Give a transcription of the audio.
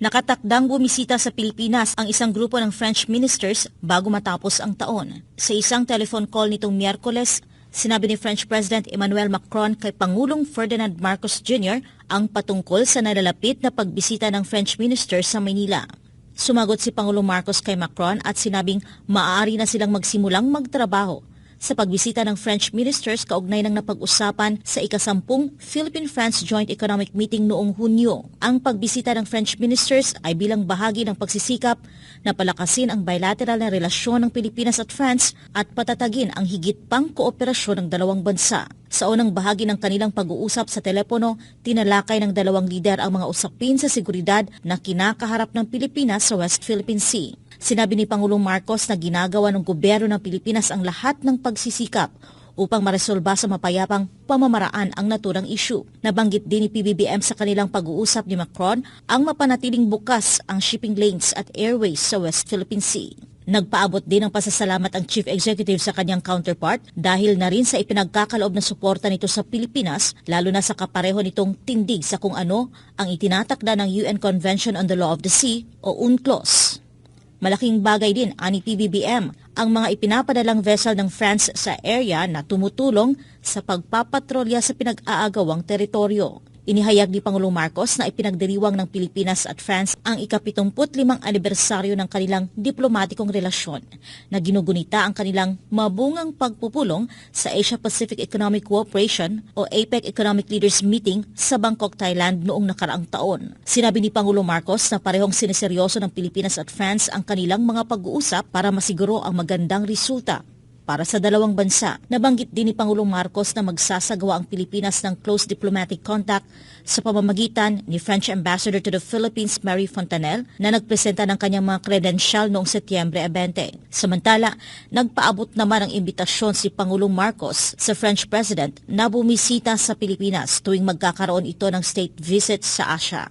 Nakatakdang bumisita sa Pilipinas ang isang grupo ng French ministers bago matapos ang taon. Sa isang telephone call nitong Miyerkules, sinabi ni French President Emmanuel Macron kay Pangulong Ferdinand Marcos Jr. ang patungkol sa nalalapit na pagbisita ng French ministers sa Manila. Sumagot si Pangulong Marcos kay Macron at sinabing maaari na silang magsimulang magtrabaho sa pagbisita ng French ministers kaugnay ng napag-usapan sa ikasampung Philippine-France Joint Economic Meeting noong Hunyo. Ang pagbisita ng French ministers ay bilang bahagi ng pagsisikap na palakasin ang bilateral na relasyon ng Pilipinas at France at patatagin ang higit pang kooperasyon ng dalawang bansa. Sa unang bahagi ng kanilang pag-uusap sa telepono, tinalakay ng dalawang lider ang mga usapin sa seguridad na kinakaharap ng Pilipinas sa West Philippine Sea. Sinabi ni Pangulong Marcos na ginagawa ng gobyerno ng Pilipinas ang lahat ng pagsisikap upang maresolba sa mapayapang pamamaraan ang naturang isyu. Nabanggit din ni PBBM sa kanilang pag-uusap ni Macron ang mapanatiling bukas ang shipping lanes at airways sa West Philippine Sea. Nagpaabot din ng pasasalamat ang Chief Executive sa kanyang counterpart dahil na rin sa ipinagkakaloob na suporta nito sa Pilipinas lalo na sa kapareho nitong tindig sa kung ano ang itinatakda ng UN Convention on the Law of the Sea o UNCLOS. Malaking bagay din ani PBBM ang mga ipinapadalang vessel ng France sa area na tumutulong sa pagpapatrolya sa pinag-aagawang teritoryo. Inihayag ni Pangulong Marcos na ipinagdiriwang ng Pilipinas at France ang ika-75 anibersaryo ng kanilang diplomatikong relasyon na ginugunita ang kanilang mabungang pagpupulong sa Asia-Pacific Economic Cooperation o APEC Economic Leaders Meeting sa Bangkok, Thailand noong nakaraang taon. Sinabi ni Pangulong Marcos na parehong siniseryoso ng Pilipinas at France ang kanilang mga pag-uusap para masiguro ang magandang resulta para sa dalawang bansa. Nabanggit din ni Pangulong Marcos na magsasagawa ang Pilipinas ng close diplomatic contact sa pamamagitan ni French Ambassador to the Philippines Mary Fontanel na nagpresenta ng kanyang mga kredensyal noong Setyembre 20. Samantala, nagpaabot naman ang imbitasyon si Pangulong Marcos sa French President na bumisita sa Pilipinas tuwing magkakaroon ito ng state visit sa Asia.